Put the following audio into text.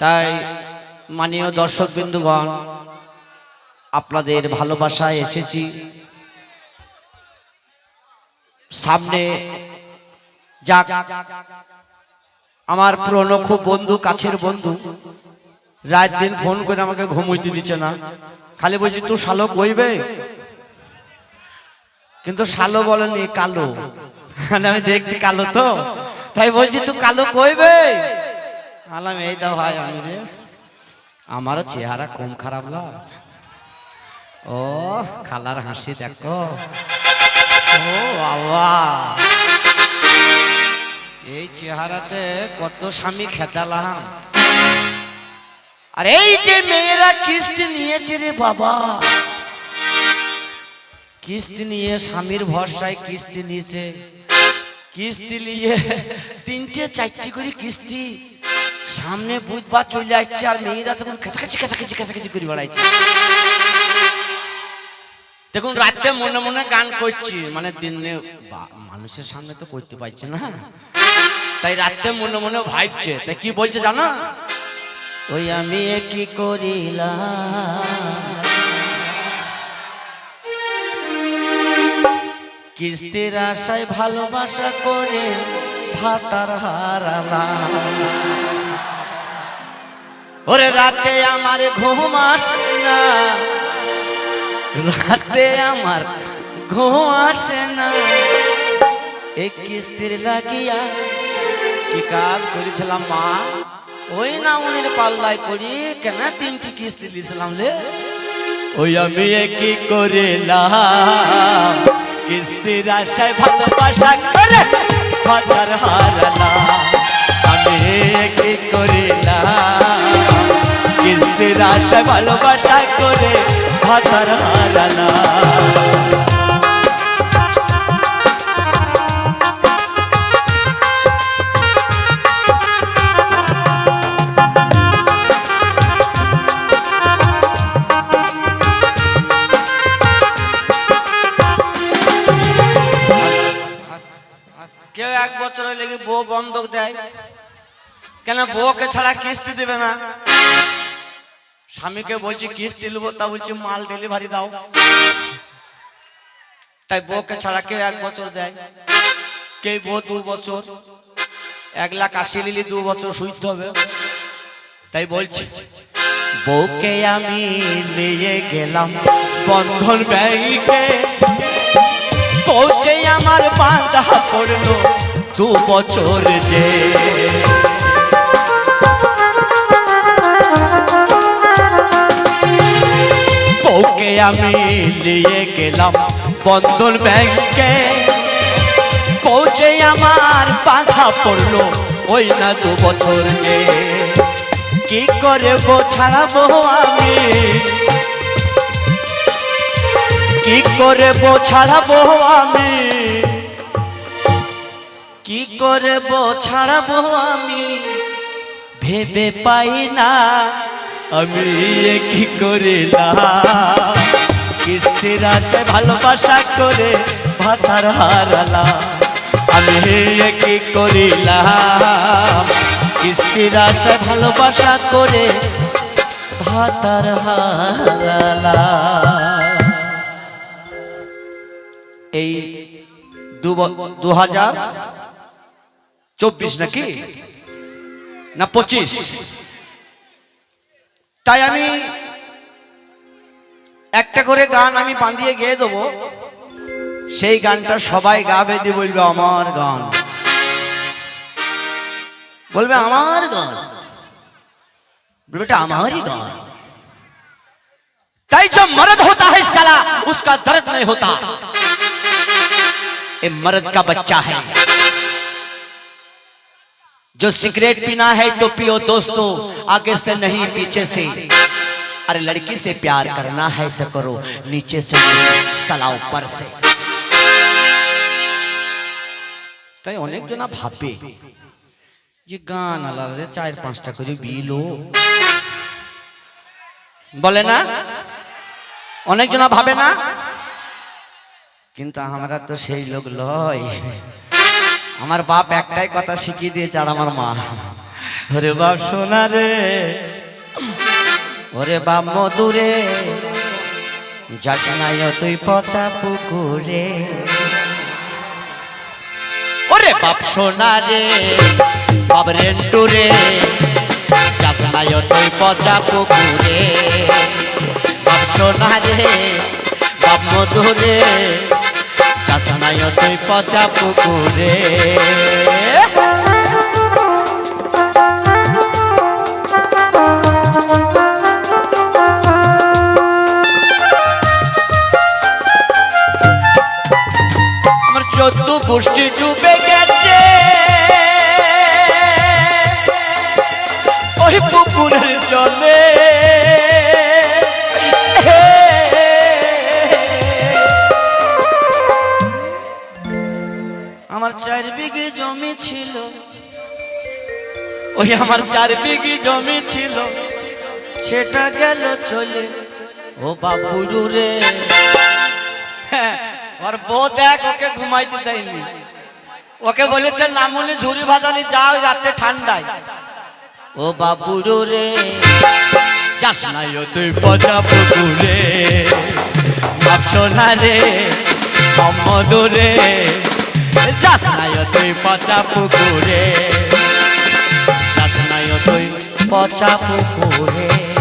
তাই মানীয় দর্শক বিন্দুগণ, আপনাদের ভালোবাসায় এসেছি। সামনে যাক, আমার পুরনো খুব বন্ধু, কাছের বন্ধু, রাত দিন ফোন করে আমাকে ঘুমোইতে দিচ্ছে না। খালি বলছি তুই শালো কইবে কিন্তু শালো বলেনি, কালো। মানে আমি দেখতে কালো তো। তাই বলছি তুই কালো কইবে? আলাম, এই দাও ভাই আমি রে। আমারও চেহারা কম খারাপ লাগ ও, খালার হাসি দেখো। ও, বাবা। এই চেহারাতে কত স্বামী খেতালাম আর এই যে মেয়েরা কিস্তি নিয়েছে রে বাবা। কিস্তি নিয়ে স্বামীর ভরসায় কিস্তি নিয়েছে। কিস্তি নিয়ে তিনটে, চারটি করে কিস্তি। সামনে বুধবার চলে আসছে আর মেয়েরা তখন কাছাকাছি কাছাকাছি কাছাকাছি করে বেড়াইছে দেখুন, রাতে মনে মনে গান করছি। মানে দিনে মানুষের সামনে তো করতে পারছে না। তাই রাতে মনে মনে ভাবছে। তাই কি বলছে জানো? ওই আমি কি করিলাম? কিস্তির আশায় ভালোবাসা করে ভাতার হারালাম ওরে রাতে আমার ঘুম আসে না। রাতে আমার ঘুম আসে না। এই কিস্তির লাগিয়া কি কাজ করেছিলাম মা? ওই না উনির পাল্লায় পড়ি, কেন তিনটি কিস্তি দিয়েছিলাম লে ওই আমি কি করিলাম? কিস্তির আশায় ভালোবাসা করে ভাতার হারালাম। আমি কি করিলাম? কিস্তির আশায় ভালোবাসা করে ভাতার হারালাম। বছরের লেগে বউ বন্ধক দেয়? কেন বউকে ছাড়া কিস্তি দেবে না? স্বামীকে বলছি, কিস্তি নেব। তা বলছি, মাল ডেলিভারি দাও। তাই বউকে ছাড়া কেউ এক বছর দেয়? কেউ বউ দু বছর, এক লাখ আশি নিলি দু বছর সুইতে হবে। তাই বলছি, বউকে আমি নিয়ে গেলাম বন্ধন ব্যাংকে। পৌঁছে আমার বাঁধা পড়ল দু বছর যে বউকে আমি নিয়ে গেলাম বন্ধন ব্যাংকে। পৌঁছে আমার বাঁধা পড়ল ওই না দু বছর যে। কি করে ছাড়াবো আমি? কি করে ছাড়াবো আমি? কি করে বো ছাড়াবো আমি? ভেবে পাই না। আমি কি করিলাম কিস্তির আশে ভালোবাসা করে ভাতার হারালাম আমি কি করিলাম কিস্তির আশে ভালোবাসা করে ভাতার হারালাম এই দু হাজার চব্বিশ নাকি? না, পঁচিশ। তাই আমি একটা করে গান আমি বাঁধিয়ে গেয়ে দেবো। সেই গানটা সবাই গাবে দিয়ে বলবে, আমার গান। বলবে, আমার গান? আমারই গান। তাই যে মরদ হতা হ্যাঁ সালা উসকা দর্দ নাই হতা। এ মরদ কা বচ্চা হ্যাঁ जो सिगरेट पीना है तो पियो दोस्तों आगे से नहीं पीछे से अरे लड़की से प्यार करना है तो करो नीचे से नहीं, साला ऊपर से তাই অনেকজনা ভাবে যে গান আলাদা চার পাঁচটা করে বিলো বলে না অনেকজনা ভাবে না কিন্তু আমরা তো সেই লোক লয় আমার বাপ একটাই কথা শিখিয়ে দিয়েছে আর আমার মা। ওরে বাপ সোনা রে, ওরে বাপ মধুরে, যাস নাই তুই পচা পুকুরে। ওরে বাপ সোনা রে, বাপ রেন্টু রে যাস নাই তুই পচা পুকুরে। বাপ সোনা রে, বাপ মধুরে যাস নাই তুই পচা পুকুরে। আমার চোদ্দ পুষ্টি ডুবে গেছে। ওই পুকুরের জলে। আমার চার বিঘে জমি ছিল। ওই আমার চার বিঘে জমি ছিল। সেটা গেল চলে। ও বাবুরু রে। হ্যাঁ, ওর বউ দেখ ওকে ঘুমাইতে দেয়নি। ওকে বলেছে নামুনি ঝুড়ি ভাজালি যাও রাতে ঠান্ডায়। ও বাবুরু রে। যাস নাই ও তুই পচা পুকুরে। ভাবছ না রে সম্মদ রে। যাস নাই তুই পচা পুকুরে যাস নাই তুই পচা পুকুরে।